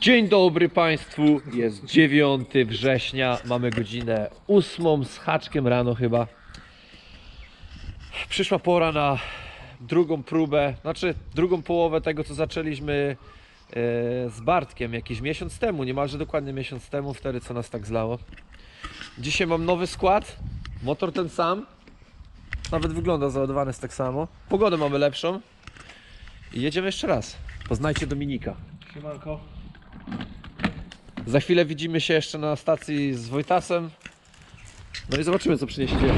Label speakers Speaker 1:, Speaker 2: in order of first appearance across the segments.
Speaker 1: Dzień dobry Państwu, jest 9 września, mamy godzinę 8 z haczkiem rano chyba. Przyszła pora na drugą próbę, znaczy drugą połowę tego co zaczęliśmy e, z Bartkiem jakiś miesiąc temu, niemalże dokładnie miesiąc temu, wtedy co nas tak zlało. Dzisiaj mam nowy skład, motor ten sam, nawet wygląda załadowany jest tak samo. Pogodę mamy lepszą i jedziemy jeszcze raz. Poznajcie Dominika.
Speaker 2: Siemanko.
Speaker 1: Za chwilę widzimy się jeszcze na stacji z Wojtasem. No i zobaczymy co przyniesie dzień.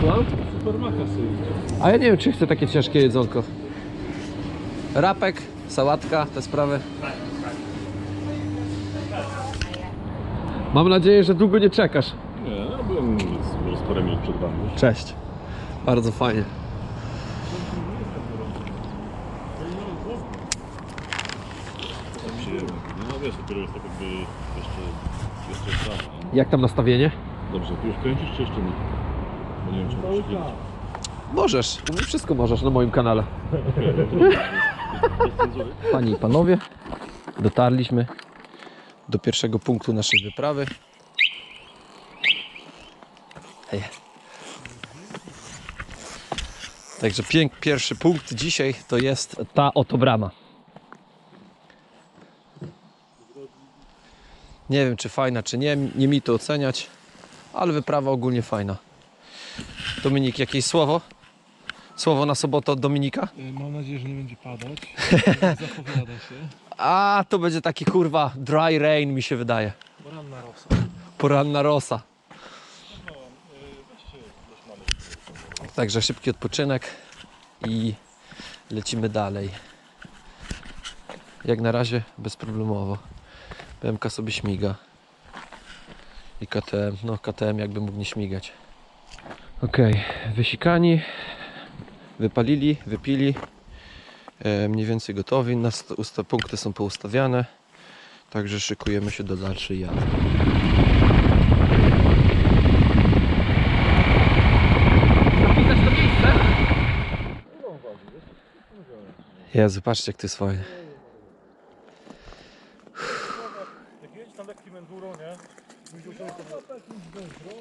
Speaker 1: Słucham?
Speaker 2: Supermaka sobie idzie.
Speaker 1: A ja nie wiem czy chcę takie ciężkie jedzonko. Rapek, sałatka, te sprawy. Mam nadzieję, że długo nie czekasz.
Speaker 2: Nie, byłem z parę minut przed wami.
Speaker 1: Cześć. Bardzo fajnie.
Speaker 2: Przyjemnie. No wiesz, dopiero jest tak jakby jeszcze, jeszcze jest rano. nie?
Speaker 1: Jak tam nastawienie?
Speaker 2: Dobrze, ty już kręcisz czy jeszcze nie? Bo nie wiem, czy.
Speaker 1: Możesz. Wszystko możesz na moim kanale. Panie i panowie, dotarliśmy do pierwszego punktu naszej wyprawy. Hej. Także pięk, pierwszy punkt dzisiaj to jest ta oto brama. Nie wiem czy fajna czy nie, nie mi to oceniać, ale wyprawa ogólnie fajna. Dominik, jakieś słowo? Słowo na sobotę od Dominika?
Speaker 3: Y, Mam nadzieję, że nie będzie padać. Zapowiada się.
Speaker 1: A, to będzie taki kurwa dry rain mi się wydaje.
Speaker 3: Poranna rosa.
Speaker 1: Poranna rosa. Także szybki odpoczynek i lecimy dalej. Jak na razie bezproblemowo. BMK sobie śmiga. I KTM, no KTM jakby mógł nie śmigać. Okej, wysikani, wypalili, wypili. E, mniej więcej gotowi. Nas usta- punkty są poustawiane. Także szykujemy się do dalszej jazdy. Jezu, patrzcie jak to jest fajne.
Speaker 2: Jak jedziesz tam lekkim enduro, nie?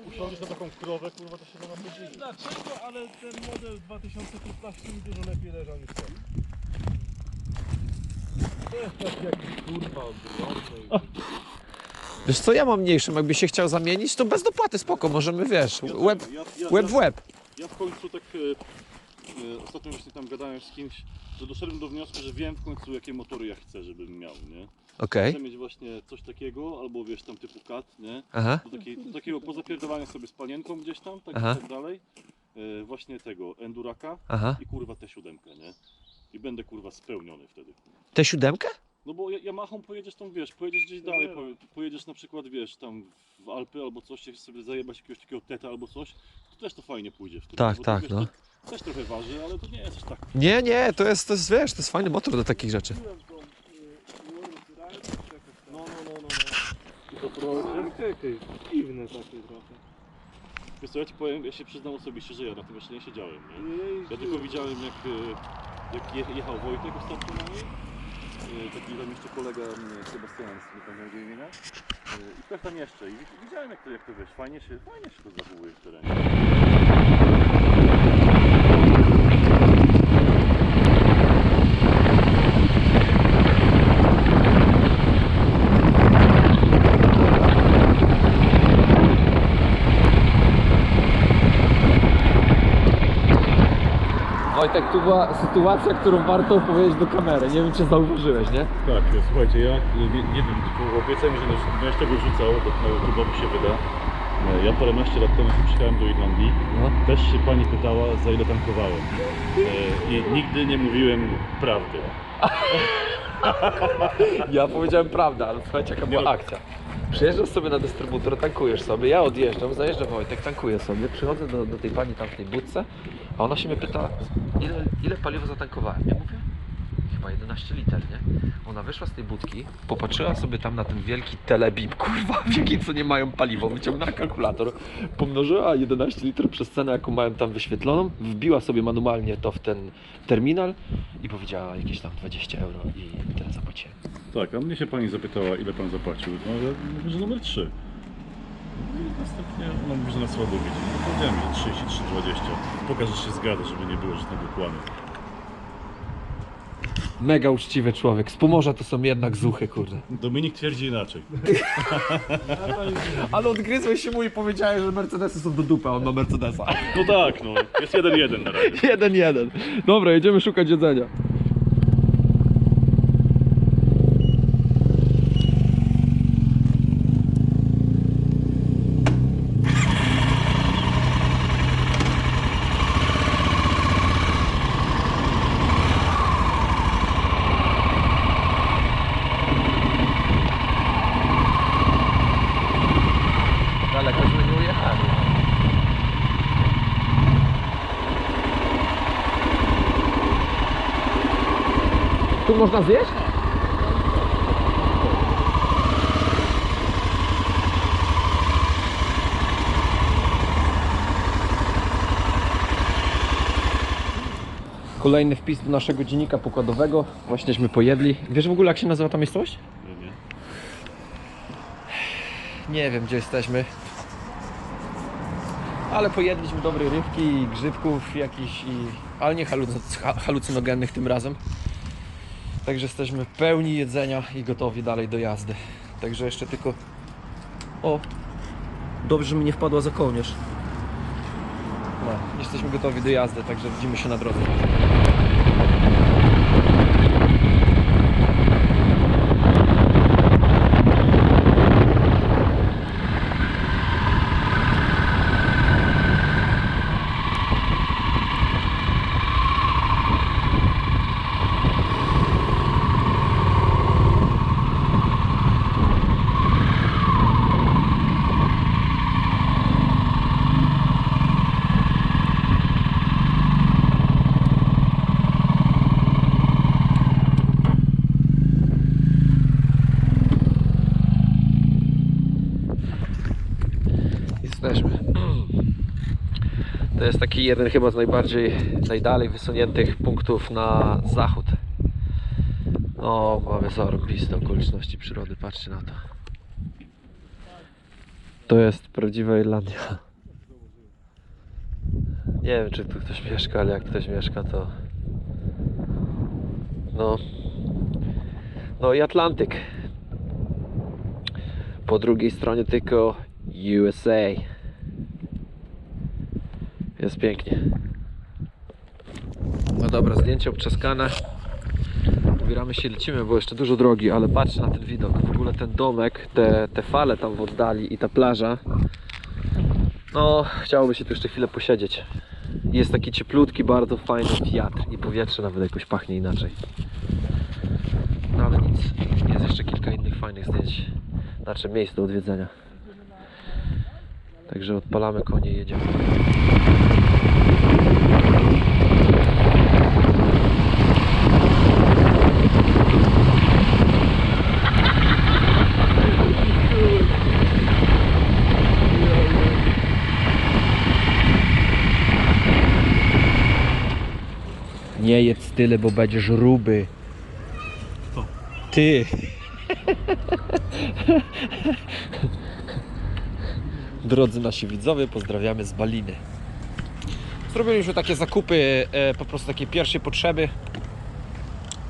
Speaker 2: Usiądziesz na taką krowę, kurwa, to się na nas dzieje.
Speaker 3: Dlaczego? Ale ten model 2015 mi dużo lepiej leżał niż ten. To jest tak jakiś kurwa.
Speaker 1: Wiesz co, ja mam mniejszym, jakby się chciał zamienić, to bez dopłaty, spoko, możemy, wiesz,
Speaker 2: Ja
Speaker 1: łeb,
Speaker 2: tego, ja, ja,
Speaker 1: łeb w
Speaker 2: ja,
Speaker 1: łeb.
Speaker 2: Ja w końcu tak e, e, ostatnio właśnie tam gadałem z kimś, że doszedłem do wniosku, że wiem w końcu jakie motory ja chcę, żebym miał, nie?
Speaker 1: Okej,
Speaker 2: Chcę mieć właśnie coś takiego, albo wiesz tam typu kat, nie?
Speaker 1: aha,
Speaker 2: Do, takiej, do takiego pozapierdowania sobie z panienką gdzieś tam, tak,
Speaker 1: Aha.
Speaker 2: i tak dalej. E, właśnie tego Enduraka
Speaker 1: aha.
Speaker 2: i kurwa tę siódemkę, nie? I będę kurwa spełniony wtedy.
Speaker 1: Tę siódemkę?
Speaker 2: No bo Ja- Yamahą pojedziesz tam, wiesz, pojedziesz gdzieś dalej, po, pojedziesz na przykład, wiesz, tam w Alpy albo coś, chcesz sobie zajebać jakiegoś takiego teta albo coś, to też to fajnie pójdzie wtedy.
Speaker 1: Tak,
Speaker 2: bo
Speaker 1: tak,
Speaker 2: to, wiesz,
Speaker 1: no.
Speaker 2: To też trochę waży, ale to nie jest aż tak.
Speaker 1: Nie, nie, to jest, to jest, wiesz, to jest fajny motor do takich rzeczy
Speaker 2: no, no, no. no. I to pro...
Speaker 3: Czekaj, dziwne takie trochę.
Speaker 2: Wiesz co, ja ci powiem, ja się przyznam osobiście, że ja na tym jeszcze nie siedziałem, nie? Ja tylko widziałem jak, e, jak je- jechał Wojtek ostatnio na niej. E, Taki tam jeszcze kolega mnie, Sebastian, nie pamiętam jego imienia. E, I ktoś tam jeszcze. I wi- widziałem jak to, jak to wiesz, fajnie się, fajnie się to zachowuje w terenie.
Speaker 1: Wojtek, tu była sytuacja, którą warto opowiedzieć do kamery. Nie wiem, czy zauważyłeś, nie?
Speaker 2: Tak, słuchajcie, ja nie, nie wiem, obiecałem, że będziesz tego rzucał, bo na YouTube'owi się wyda. E, Ja paręnaście lat temu przyjechałem do Irlandii.
Speaker 1: No.
Speaker 2: Też się pani pytała, za ile tankowałem. E, I nigdy nie mówiłem prawdy.
Speaker 1: Ja powiedziałem prawdę, ale słuchajcie, jaka była akcja. Przyjeżdżasz sobie na dystrybutor, tankujesz sobie, ja odjeżdżam, zajeżdża Wojtek, tankuję sobie, przychodzę do, do tej pani tam w tej budce, a ona się mnie pyta, ile, ile paliwa zatankowałem. Ja mówię, chyba 11 liter, nie? Ona wyszła z tej budki, popatrzyła sobie tam na ten wielki telebip, kurwa, wielki, co nie mają paliwo, wyciągnęła kalkulator, pomnożyła 11 litrów przez cenę, jaką mają tam wyświetloną, wbiła sobie manualnie to w ten terminal i powiedziała jakieś tam 20 euro i tyle zapłaciłem.
Speaker 2: Tak, a mnie się pani zapytała, ile pan zapłacił. No, ja że numer 3. I następnie ona mówi, że na słabo widzi. No, powiedziałem, że 33,20. Pokaż, że się zgadza, żeby nie było żadnego kłamy.
Speaker 1: Mega uczciwy człowiek, z Pomorza to są jednak zuchy, kurde.
Speaker 2: Dominik twierdzi inaczej.
Speaker 1: Ale odgryzłeś się mu i powiedziałeś, że Mercedesy są do dupy, a on ma Mercedesa.
Speaker 2: No tak, no. Jest 1-1 na razie.
Speaker 1: Jeden, jeden. Dobra, jedziemy szukać jedzenia. Dalekośmy nie ujechali. Tu można zjeść? Kolejny wpis do naszego dziennika pokładowego. Właśnieśmy pojedli. Wiesz w ogóle jak się nazywa ta miejscowość?
Speaker 2: Nie,
Speaker 1: wiem gdzie jesteśmy. Ale pojedliśmy dobrej rybki i grzybków jakichś, i... ale nie halucy- ha- halucynogennych tym razem. Także jesteśmy pełni jedzenia i gotowi dalej do jazdy. Także jeszcze tylko... O! Dobrze, że mi nie wpadła za kołnierz. No, jesteśmy gotowi do jazdy, także widzimy się na drodze. Jesteśmy. To jest taki jeden chyba z najbardziej, najdalej wysuniętych punktów na zachód. O, mamy zarobiste okoliczności przyrody, patrzcie na to. To jest prawdziwa Irlandia. Nie wiem, czy tu ktoś mieszka, ale jak ktoś mieszka, to... No... No i Atlantyk. Po drugiej stronie tylko USA. Jest pięknie. No dobra, zdjęcie obczaskane. Ubieramy się, lecimy, bo jeszcze dużo drogi, ale patrzcie na ten widok. W ogóle ten domek, te, te fale tam w oddali i ta plaża. No, chciałoby się tu jeszcze chwilę posiedzieć. Jest taki cieplutki, bardzo fajny wiatr i powietrze nawet jakoś pachnie inaczej. No ale nic, jest jeszcze kilka innych fajnych zdjęć, znaczy miejsc do odwiedzenia. Także odpalamy konie i jedziemy. Nie jedz tyle, bo będziesz ruby.
Speaker 2: Kto?
Speaker 1: Ty. Drodzy nasi widzowie, pozdrawiamy z Baliny. Zrobiliśmy takie zakupy, e, po prostu takie pierwsze potrzeby.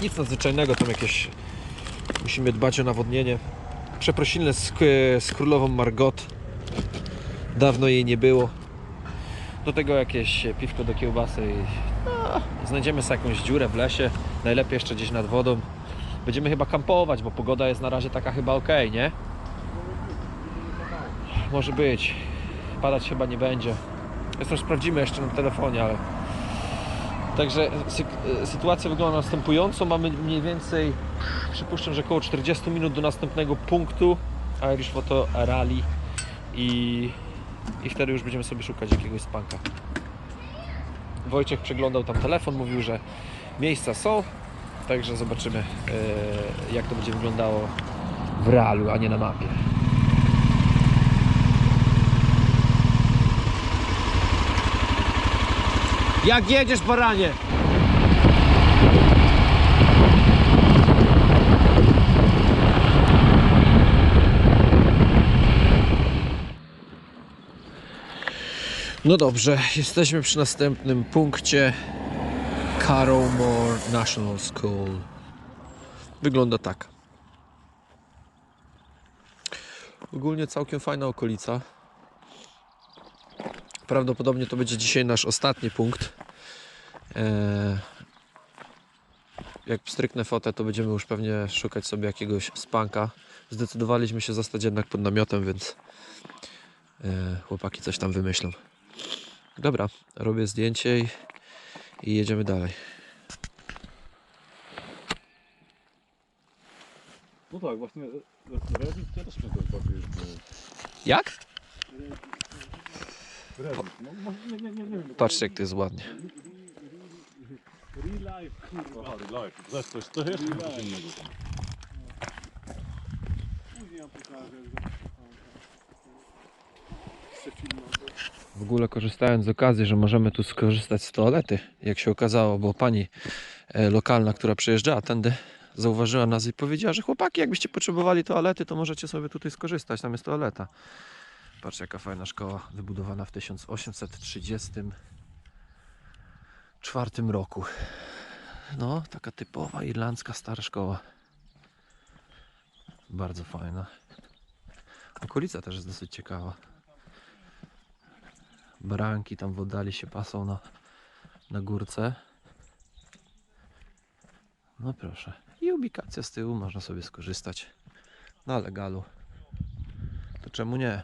Speaker 1: Nic nadzwyczajnego, tam jakieś musimy dbać o nawodnienie. Przeprosiny z, z królową Margot. Dawno jej nie było. Do tego jakieś piwko do kiełbasy i no, znajdziemy sobie jakąś dziurę w lesie. Najlepiej jeszcze gdzieś nad wodą. Będziemy chyba kampować, bo pogoda jest na razie taka chyba ok, nie? Może być. Padać chyba nie będzie. Zresztą sprawdzimy jeszcze na telefonie, ale. Także sy sytuacja wygląda następująco. Mamy mniej więcej, przypuszczam, że około 40 minut do następnego punktu Irish Photo Rally i, i wtedy już będziemy sobie szukać jakiegoś spanka. Wojciech przeglądał tam telefon, mówił, że miejsca są, Także zobaczymy, e, jak to będzie wyglądało w realu, a nie na mapie. Jak jedziesz, baranie? No dobrze, jesteśmy przy następnym punkcie. Carrowmore National School. Wygląda tak. Ogólnie całkiem fajna okolica. Prawdopodobnie to będzie dzisiaj nasz ostatni punkt. Eee, jak stryknę fotę, to będziemy już pewnie szukać sobie jakiegoś spanka. Zdecydowaliśmy się zostać jednak pod namiotem, więc eee, chłopaki coś tam wymyślą. Dobra, robię zdjęcie i, i jedziemy dalej.
Speaker 2: No tak, właśnie też mnie bardziej...
Speaker 1: Jak? Patrzcie jak to jest ładnie.
Speaker 3: Real life,
Speaker 2: real life.
Speaker 1: W ogóle korzystając z okazji, że możemy tu skorzystać z toalety, jak się okazało, bo pani e, lokalna, która przyjeżdżała tędy, zauważyła nas i powiedziała, że chłopaki, jakbyście potrzebowali toalety, to możecie sobie tutaj skorzystać, tam jest toaleta. Patrzcie, jaka fajna szkoła, wybudowana w 1834 roku. No, taka typowa irlandzka stara szkoła. Bardzo fajna. Okolica też jest dosyć ciekawa baranki tam w oddali się pasą na, na górce. No proszę. I ubikacja z tyłu, można sobie skorzystać na legalu. To czemu
Speaker 2: nie?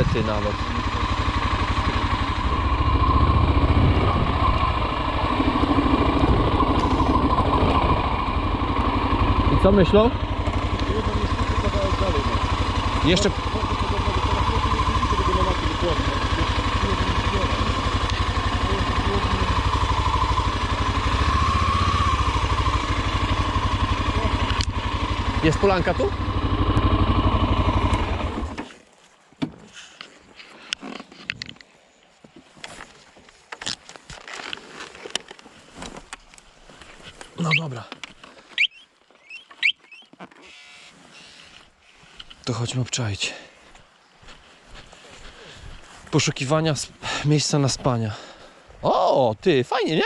Speaker 2: tego na mapie dokładnie. ale to jest jeden zbiora. To jest dosłownie-
Speaker 1: jest polanka tu? No dobra. To chodźmy obczaić. Poszukiwania sp- miejsca na spania. O, ty, fajnie, nie?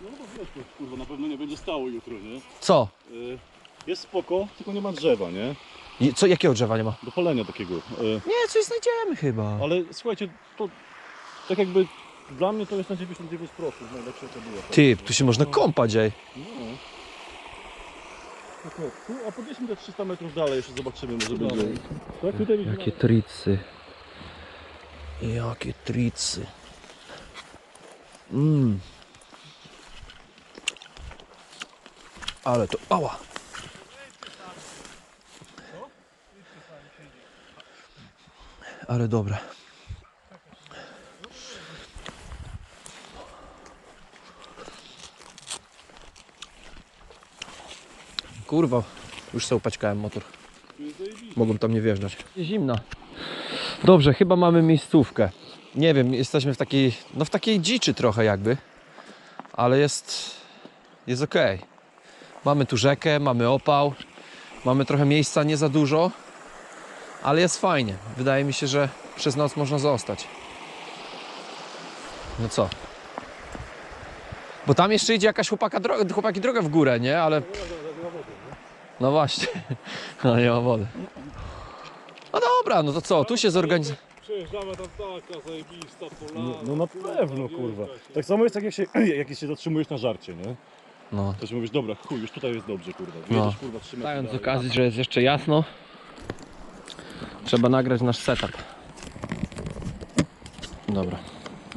Speaker 2: No to wiesz, to, kurwa, na pewno nie będzie stało jutro, nie?
Speaker 1: Co?
Speaker 2: Y, Jest spoko, tylko nie ma drzewa, nie?
Speaker 1: Co, jakiego drzewa nie ma?
Speaker 2: Do palenia takiego. Y,
Speaker 1: Nie, coś znajdziemy chyba.
Speaker 2: Ale słuchajcie, to tak jakby dla mnie to jest na 99% najlepsze co było.
Speaker 1: Ty, tu się można kąpać, ej.
Speaker 2: No. A podjedźmy te 300 metrów dalej, jeszcze zobaczymy, może będzie. Tak, tutaj będzie
Speaker 1: Jakie tricy. Jakie tricy. Mmm. Ale to. Ała! Ale dobre. Kurwa, już sobie upaćkałem motor. Mogą tam nie wjeżdżać. Zimna. Dobrze, chyba mamy miejscówkę. Nie wiem, jesteśmy w takiej, no w takiej dziczy trochę jakby, ale jest, jest ok. Mamy tu rzekę, mamy opał, mamy trochę miejsca, nie za dużo, ale jest fajnie. Wydaje mi się, że przez noc można zostać. No co? Bo tam jeszcze idzie jakaś chłopaka dro- chłopaki droga w górę, nie? Ale... No właśnie, no nie ma wody. No dobra, no to co, tu się zorganizuje.
Speaker 3: Przejeżdżamy tam taka zajebista pola.
Speaker 2: No, no na pewno, kurwa. Tak samo jest tak, jak się, jak się zatrzymujesz na żarcie, nie?
Speaker 1: No.
Speaker 2: To się mówisz, dobra, chuj, już tutaj jest dobrze, kurwa. Wyjedziesz, kurwa, trzymaj
Speaker 1: Mając okazji, że jest jeszcze jasno, trzeba nagrać nasz setup. Dobra,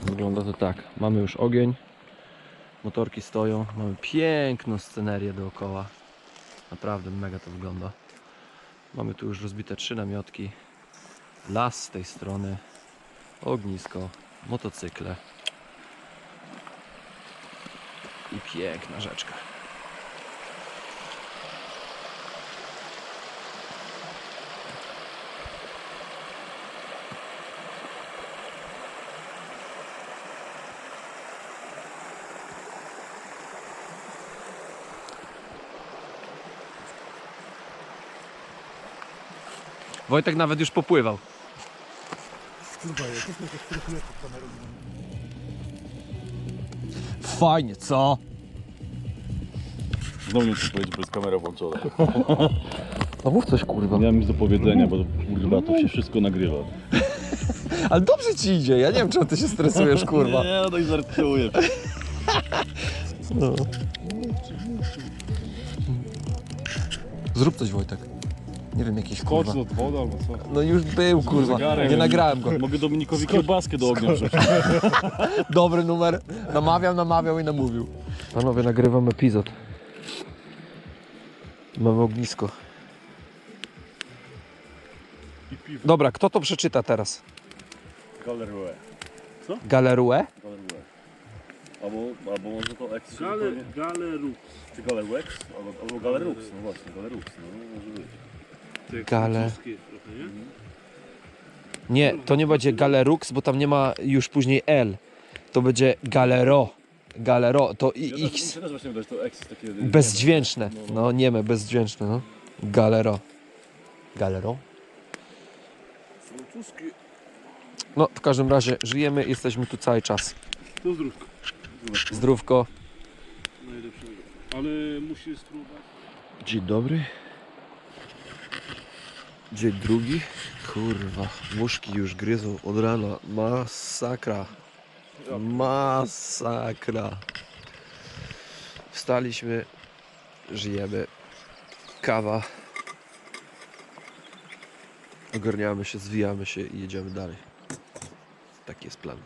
Speaker 1: wygląda to tak. Mamy już ogień, motorki stoją, mamy piękną scenerię dookoła. Naprawdę mega to wygląda. Mamy tu już rozbite trzy namiotki, las z tej strony, ognisko, motocykle i piękna rzeczka. Wojtek nawet już popływał. Fajnie, co?
Speaker 2: Znowu nie chcę powiedzieć, bo jest kamera włączona.
Speaker 1: No mów coś kurwa.
Speaker 2: Miałem nic do powiedzenia, bo kurwa, to się wszystko nagrywa.
Speaker 1: Ale dobrze ci idzie, ja nie wiem czemu ty się stresujesz kurwa.
Speaker 2: Nie, no i żartuję.
Speaker 1: No. Zrób coś Wojtek. Nie wiem, jakiś kurwa.
Speaker 2: od wody albo co?
Speaker 1: No już był kurwa,
Speaker 2: zegarem.
Speaker 1: nie nagrałem go.
Speaker 2: Mogę Dominikowi kiełbaskę do ognia wrzucić.
Speaker 1: Dobry numer. Namawiał, namawiał i namówił. Panowie, nagrywam epizod. Mamy ognisko.
Speaker 2: I piwo.
Speaker 1: Dobra, kto to przeczyta teraz?
Speaker 2: Galerue.
Speaker 1: Galerue?
Speaker 2: Galerue. Albo, albo może to X
Speaker 3: Gale, Galerux.
Speaker 2: Czy Galerux? Albo, albo Galerux, no właśnie, Galerux, no może być.
Speaker 1: Gale.
Speaker 3: nie?
Speaker 1: To nie będzie Galerux, bo tam nie ma już później L. To będzie Galero. Galero, to i X. Bezdźwięczne. No nieme, bezdźwięczne, no. Galero. Galero?
Speaker 3: Francuskie.
Speaker 1: No, w każdym razie żyjemy, jesteśmy tu cały czas.
Speaker 3: To zdrówko.
Speaker 1: Zdrówko.
Speaker 3: Najlepszego. Ale musisz spróbować.
Speaker 1: Dzień dobry. Dzień drugi. Kurwa, muszki już gryzą od rana. Masakra. Masakra. Wstaliśmy, żyjemy. Kawa. Ogarniamy się, zwijamy się i jedziemy dalej. Taki jest plan.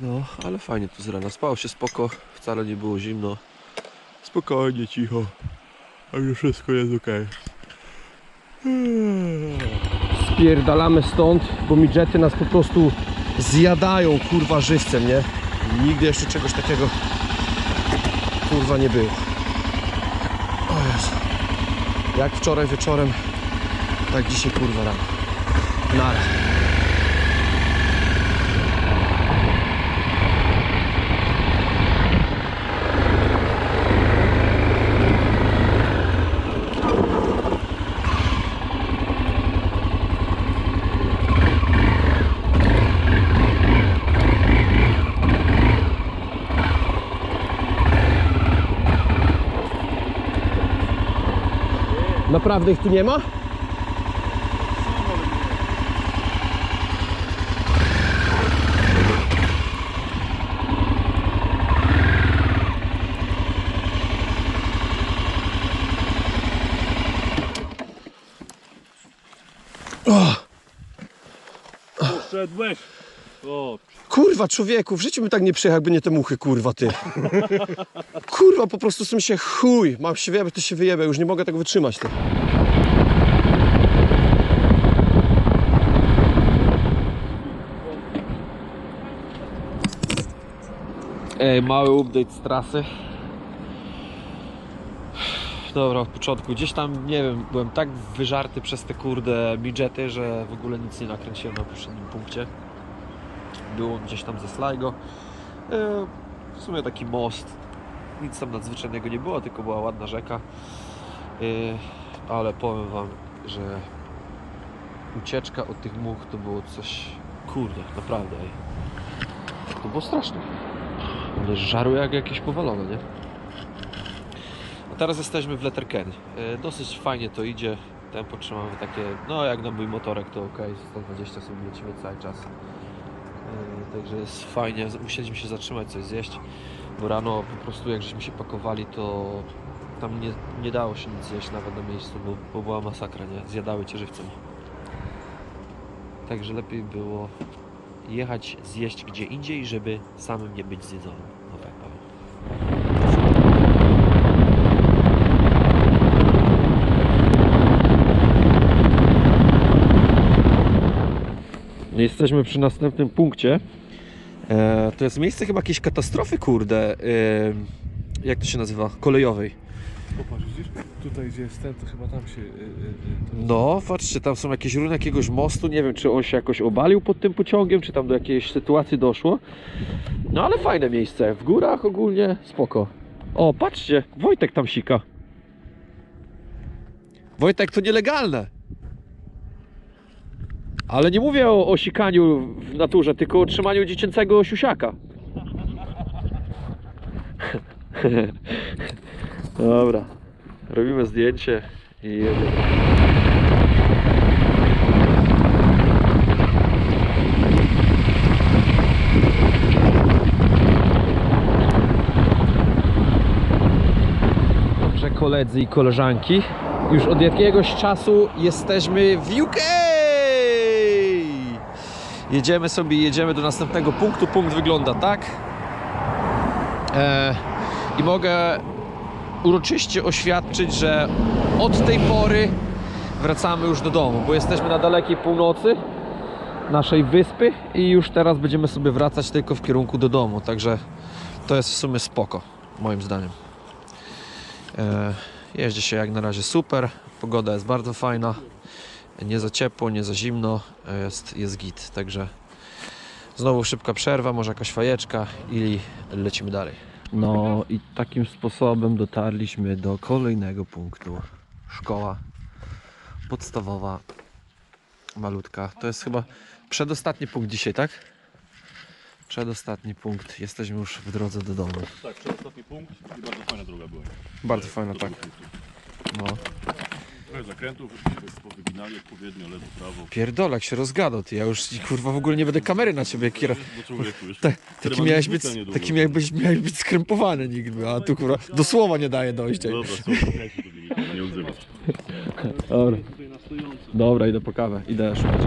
Speaker 1: No, ale fajnie tu z rana. Spało się spoko, wcale nie było zimno. Spokojnie, cicho. A już wszystko jest ok. Spierdalamy stąd, bo midżety nas po prostu zjadają kurwa żywcem, nie? Nigdy jeszcze czegoś takiego kurwa nie było. O Jezu. Jak wczoraj wieczorem, tak dzisiaj kurwa rano. Nara. Naprawdę ich tu nie ma?
Speaker 3: Poszedłeś.
Speaker 1: Kurwa, człowieku, w życiu bym tak nie przyjechał, jakby nie te muchy, kurwa, ty. Kurwa, po prostu tym się chuj. Mam się wyjebać, to się wyjebę, już nie mogę tego wytrzymać, ty. Ej, mały update z trasy. Dobra, od początku. Gdzieś tam, nie wiem, byłem tak wyżarty przez te kurde midżety, że w ogóle nic nie nakręciłem na poprzednim punkcie było gdzieś tam ze Sligo. E, W sumie taki most. Nic tam nadzwyczajnego nie było, tylko była ładna rzeka. E, Ale powiem Wam, że ucieczka od tych much to było coś. Kurde, naprawdę. To było straszne. One żarły jak jakieś powalone, nie? A teraz jesteśmy w Letterkenny. E, Dosyć fajnie to idzie. tempo trzymamy takie, no jak na mój motorek to ok, 120 sobie lecimy cały czas. Yy, Także jest fajnie, musieliśmy się zatrzymać, coś zjeść, bo rano po prostu jak żeśmy się pakowali, to tam nie, nie dało się nic zjeść nawet na miejscu, bo, bo była masakra, nie? Zjadały cię żywcem. Także lepiej było jechać zjeść gdzie indziej, żeby samym nie być zjedzonym. No tak powiem. Jesteśmy przy następnym punkcie. E, to jest miejsce chyba jakiejś katastrofy, kurde. E, jak to się nazywa? Kolejowej.
Speaker 3: Tutaj gdzie jest ten, to chyba tam się... y, y, y,
Speaker 1: No, patrzcie, tam są jakieś ruiny jakiegoś mostu. Nie wiem, czy on się jakoś obalił pod tym pociągiem, czy tam do jakiejś sytuacji doszło. No ale fajne miejsce. W górach ogólnie spoko. O, patrzcie, Wojtek tam sika. Wojtek, to nielegalne. Ale nie mówię o, o sikaniu w naturze, tylko o trzymaniu dziecięcego siusiaka. Dobra, robimy zdjęcie i jedziemy. Koledzy i koleżanki. Już od jakiegoś czasu jesteśmy w UK! Jedziemy sobie, jedziemy do następnego punktu. Punkt wygląda tak. E, I mogę uroczyście oświadczyć, że od tej pory wracamy już do domu, bo jesteśmy na dalekiej północy naszej wyspy i już teraz będziemy sobie wracać tylko w kierunku do domu. Także to jest w sumie spoko, moim zdaniem. E, Jeździ się jak na razie super, pogoda jest bardzo fajna, nie za ciepło, nie za zimno, jest, jest git, także znowu szybka przerwa, może jakaś fajeczka i lecimy dalej. No i takim sposobem dotarliśmy do kolejnego punktu. Szkoła podstawowa, malutka. To jest chyba przedostatni punkt dzisiaj, tak? Przedostatni punkt. Jesteśmy już w drodze do domu.
Speaker 2: Tak, przedostatni punkt i bardzo fajna droga była.
Speaker 1: Bardzo fajna, tak. No.
Speaker 2: Trochę zakrętów, powyginali odpowiednio, lewo, prawo.
Speaker 1: Pierdolak się rozgadał, ty. Ja już kurwa w ogóle nie będę kamery na ciebie kierował.
Speaker 2: Do człowieku, już.
Speaker 1: Ta,
Speaker 2: Który
Speaker 1: taki miałeś być,
Speaker 2: niedługo.
Speaker 1: taki miałeś być, miałeś być skrępowany nikt, a tu kurwa do słowa nie daje dojść.
Speaker 2: Dobra, słuchaj, do nie.
Speaker 1: Dobra.
Speaker 3: Tutaj na stojąco.
Speaker 1: Dobra, idę po kawę, idę szukać.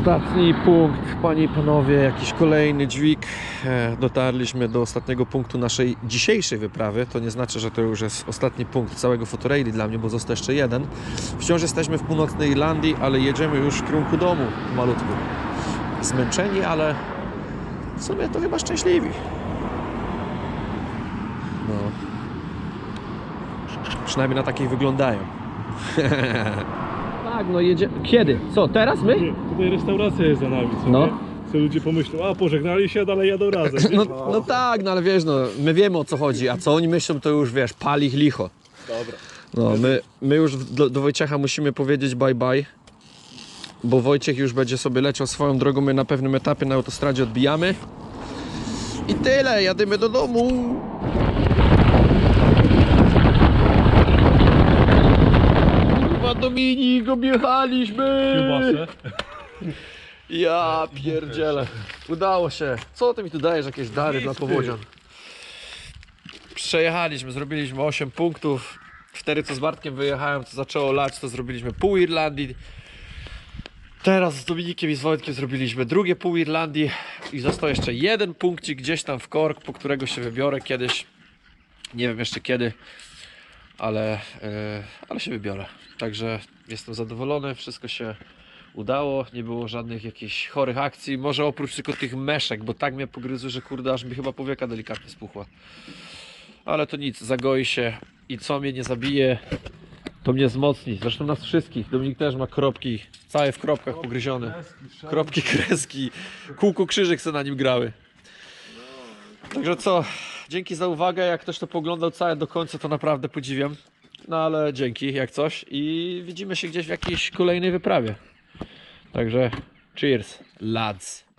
Speaker 1: Ostatni punkt, panie i panowie, jakiś kolejny dźwig. E, Dotarliśmy do ostatniego punktu naszej dzisiejszej wyprawy. To nie znaczy, że to już jest ostatni punkt całego fotoraili dla mnie, bo został jeszcze jeden. Wciąż jesteśmy w północnej Irlandii, ale jedziemy już w kierunku domu malutku. Zmęczeni, ale w sumie to chyba szczęśliwi. No. Przynajmniej na takich wyglądają. tak, no jedzie. Kiedy? Co, teraz my?
Speaker 3: Nie, tutaj restauracja jest za nami, co
Speaker 1: No.
Speaker 3: nie? Co ludzie pomyślą, a pożegnali się, a dalej jadą razem.
Speaker 1: No, no tak, no ale wiesz, no, my wiemy o co chodzi, a co oni myślą, to już wiesz, pali ich licho.
Speaker 3: Dobra.
Speaker 1: No, my, my już do, do Wojciecha musimy powiedzieć bye bye, bo Wojciech już będzie sobie leciał swoją drogą, my na pewnym etapie na autostradzie odbijamy. I tyle, jadymy do domu. Kurwa Dominik, objechaliśmy! Ja pierdzielę. Udało się. Co ty mi tu dajesz jakieś dary dla powodzian? Przejechaliśmy, zrobiliśmy 8 punktów. Wtedy co z Bartkiem wyjechałem, to zaczęło lać, to zrobiliśmy pół Irlandii. Teraz z Dominikiem i z Wojtkiem zrobiliśmy drugie pół Irlandii i został jeszcze jeden punkcik gdzieś tam w kork, po którego się wybiorę kiedyś. Nie wiem jeszcze kiedy, ale, e, ale się wybiorę. Także jestem zadowolony, wszystko się udało, nie było żadnych jakichś chorych akcji, może oprócz tylko tych meszek, bo tak mnie pogryzły, że kurde, aż mi chyba powieka delikatnie spuchła. Ale to nic, zagoi się i co mnie nie zabije, to mnie wzmocni. Zresztą nas wszystkich. Dominik też ma kropki, całe w kropkach pogryzione. Kropki, kreski, kółko krzyżyk se na nim grały. Także co, dzięki za uwagę, jak ktoś to poglądał całe do końca, to naprawdę podziwiam. No ale dzięki, jak coś i widzimy się gdzieś w jakiejś kolejnej wyprawie. Także cheers, lads.